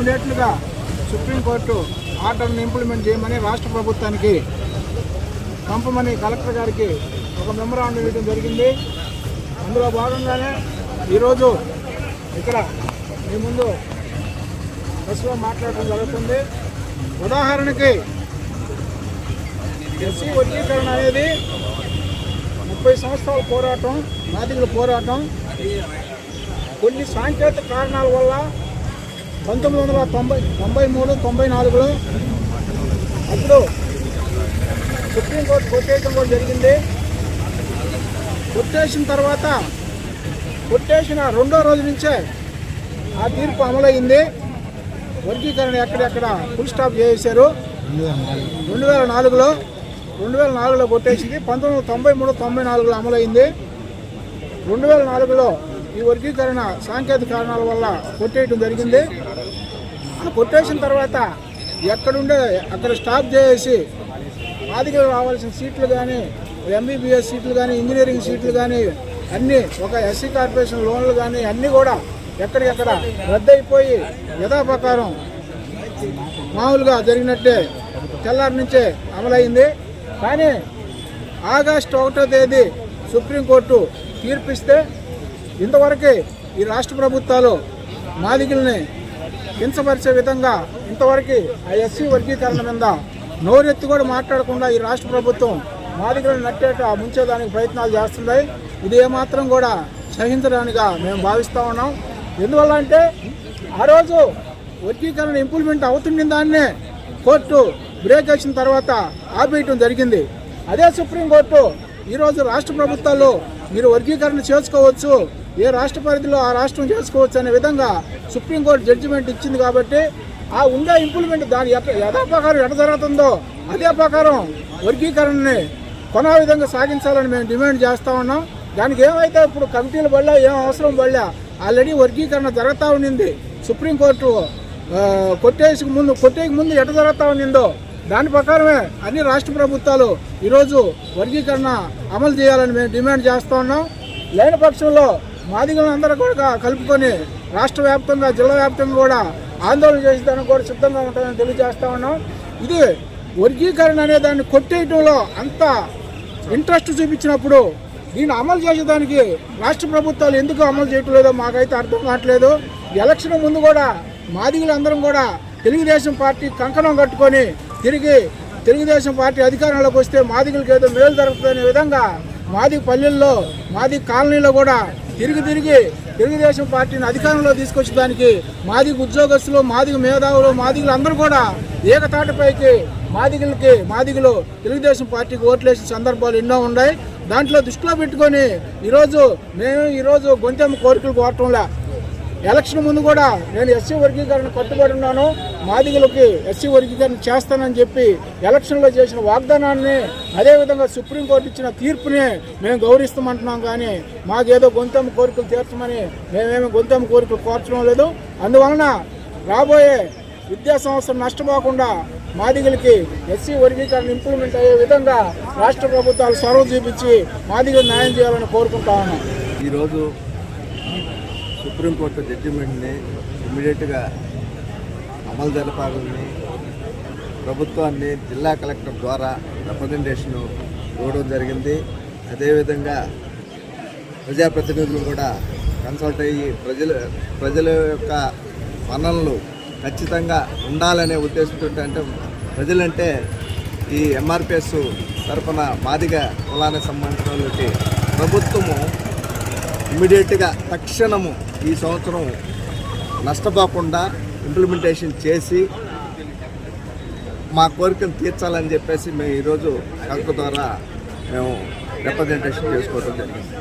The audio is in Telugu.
ఇమ్మీడియట్లుగా సుప్రీంకోర్టు ఆర్డర్ని ఇంప్లిమెంట్ చేయమని రాష్ట్ర ప్రభుత్వానికి పంపమని కలెక్టర్ గారికి ఒక మెమరాండం ఇవ్వడం జరిగింది. అందులో భాగంగానే ఈరోజు ఇక్కడ మీ ముందు బస్సులో మాట్లాడటం జరుగుతుంది. ఉదాహరణకి ఎస్సీ వర్గీకరణ అనేది ముప్పై సంవత్సరాల పోరాటం నాదికుల పోరాటం. కొన్ని సాంకేతిక కారణాల వల్ల పంతొమ్మిది వందల తొంభై తొంభై మూడు తొంభై నాలుగులో అప్పుడు సుప్రీంకోర్టు కొట్టేయటం కూడా జరిగింది. కొట్టేసిన తర్వాత కొట్టేసిన రెండో రోజు నుంచే ఆ తీర్పు అమలైంది. వర్గీకరణ ఎక్కడెక్కడ ఫుల్ స్టాప్ చేశారు రెండు వేల నాలుగులో రెండు వేల నాలుగులో కొట్టేసింది. పంతొమ్మిది వందల తొంభై మూడు తొంభై నాలుగులో అమలైంది. రెండు వేల నాలుగులో ఈ వర్గీకరణ సాంకేతిక కారణాల వల్ల కొట్టేయటం జరిగింది. కొట్టేసిన తర్వాత ఎక్కడుండే అక్కడ స్టాప్ చేసి మాదిగలు రావాల్సిన సీట్లు కానీ ఎంబీబీఎస్ సీట్లు కానీ ఇంజనీరింగ్ సీట్లు కానీ అన్నీ ఒక ఎస్సీ కార్పొరేషన్ లోన్లు కానీ అన్నీ కూడా ఎక్కడికెక్కడ రద్దయిపోయి యథాప్రకారం మామూలుగా జరిగినట్టే తెల్లారి నుంచే అమలైంది. కానీ ఆగస్టు ఒకటో తేదీ సుప్రీంకోర్టు తీర్పిస్తే ఇంతవరకు ఈ రాష్ట్ర ప్రభుత్వాలు మాదిగుల్ని కించపరిచే విధంగా ఇంతవరకు ఆ ఎస్సీ వర్గీకరణ మీద నోరెత్తి కూడా మాట్లాడకుండా ఈ రాష్ట్ర ప్రభుత్వం మాదిగలను నట్టేట ముంచేదానికి ప్రయత్నాలు చేస్తున్నాయి ఇది ఏమాత్రం కూడా సహించడానిగా మేము భావిస్తూ ఉన్నాం. ఎందువల్ల అంటే ఆ రోజు వర్గీకరణ ఇంప్లిమెంట్ అవుతుండే దాన్నే కోర్టు బ్రేక్ వేసిన తర్వాత ఆపేయటం జరిగింది. అదే సుప్రీంకోర్టు ఈరోజు రాష్ట్ర ప్రభుత్వాలు మీరు వర్గీకరణ చేసుకోవచ్చు. ఏ రాష్ట్ర పరిధిలో ఆ రాష్ట్రం చేసుకోవచ్చు అనే విధంగా సుప్రీంకోర్టు జడ్జిమెంట్ ఇచ్చింది కాబట్టి ఆ ఉండే ఇంప్లిమెంట్ దాని ఎట్ట యథా ప్రకారం ఎట జరుగుతుందో అదే ప్రకారం వర్గీకరణని కొనా విధంగా సాగించాలని మేము డిమాండ్ చేస్తూ ఉన్నాం. దానికి ఏమైతే ఇప్పుడు కమిటీలు పడలే ఏం అవసరం పడలే ఆల్రెడీ వర్గీకరణ జరుగుతూ ఉండింది. సుప్రీంకోర్టు కొట్టేసి ముందు కొట్టేకి ముందు ఎట జరుగుతూ ఉండిందో దాని ప్రకారమే అన్ని రాష్ట్ర ప్రభుత్వాలు ఈరోజు వర్గీకరణ అమలు చేయాలని మేము డిమాండ్ చేస్తూ ఉన్నాం. లేని పక్షంలో మాదిగలందరూ కూడా కలుపుకొని రాష్ట్ర వ్యాప్తంగా జిల్లా వ్యాప్తంగా కూడా ఆందోళన చేసేదానికి కూడా సిద్ధంగా ఉంటుందని తెలియజేస్తా ఉన్నాం. ఇది వర్గీకరణ అనే దాన్ని కొట్టేయటంలో అంత ఇంట్రెస్ట్ చూపించినప్పుడు దీన్ని అమలు చేసేదానికి రాష్ట్ర ప్రభుత్వాలు ఎందుకు అమలు చేయటం లేదో మాకైతే అర్థం కావట్లేదు. ఎలక్షన్ ముందు కూడా మాదిగలందరం కూడా తెలుగుదేశం పార్టీ కంకణం కట్టుకొని తిరిగి తెలుగుదేశం పార్టీ అధికారంలోకి వస్తే మాదిగలకు ఏదో మేలు జరుగుతుందనే విధంగా మాది పల్లెల్లో మాది కాలనీలో కూడా తిరిగి తిరిగి తెలుగుదేశం పార్టీని అధికారంలో తీసుకొచ్చడానికి మాదిగ ఉద్యోగస్తులు మాదిగ మేధావులు మాదిగులు అందరూ కూడా ఏకతాటపైకి మాదిగులకి మాదిగులు తెలుగుదేశం పార్టీకి ఓట్లేసిన సందర్భాలు ఎన్నో ఉన్నాయి. దాంట్లో దృష్టిలో పెట్టుకొని ఈరోజు మేము ఈరోజు గొంతెమ్మ కోరికలు కోరటంలా ఎలక్షన్ ముందు కూడా నేను ఎస్సీ వర్గీకరణ కట్టుబడి ఉన్నాను మాదిగలకి ఎస్సీ వర్గీకరణ చేస్తానని చెప్పి ఎలక్షన్లో చేసిన వాగ్దానాన్ని అదేవిధంగా సుప్రీంకోర్టు ఇచ్చిన తీర్పుని మేము గౌరవిస్తామంటున్నాం కానీ మాకేదో గొంతెమ్మ కోరికలు తీర్చమని మేమేమి గొంతెమ్మ కోరికలు కోర్చడం లేదు. అందువలన రాబోయే విద్యా సంవత్సరం నష్టపోకుండా మాదిగలకి ఎస్సీ వర్గీకరణ ఇంప్లిమెంట్ అయ్యే విధంగా రాష్ట్ర ప్రభుత్వాలు చొరవ చూపించి మాదిగలు న్యాయం చేయాలని కోరుకుంటా ఉన్నాం. ఈరోజు సుప్రీంకోర్టు జడ్జిమెంట్ని ఇమ్మీడియట్గా అమలు జరపాలని ప్రభుత్వాన్ని జిల్లా కలెక్టర్ ద్వారా రిప్రజెంటేషన్ ఇవ్వడం జరిగింది. అదేవిధంగా ప్రజాప్రతినిధులు కూడా కన్సల్ట్ అయ్యి ప్రజల ప్రజల యొక్క మన్ననలు ఖచ్చితంగా ఉండాలనే ఉద్దేశంతో అంటే ప్రజలంటే ఈ ఎంఆర్పిఎస్ తరఫున మాదిగ కులానికి సంబంధించిన వాళ్ళకి ప్రభుత్వము ఇమీడియట్గా తక్షణము ఈ సంవత్సరం నష్టపోకుండా ఇంప్లిమెంటేషన్ చేసి మా కోరికను తీర్చాలని చెప్పేసి మేము ఈరోజు కలెక్టర్ ద్వారా మేము రిప్రజెంటేషన్ చేసుకోవడం జరిగింది.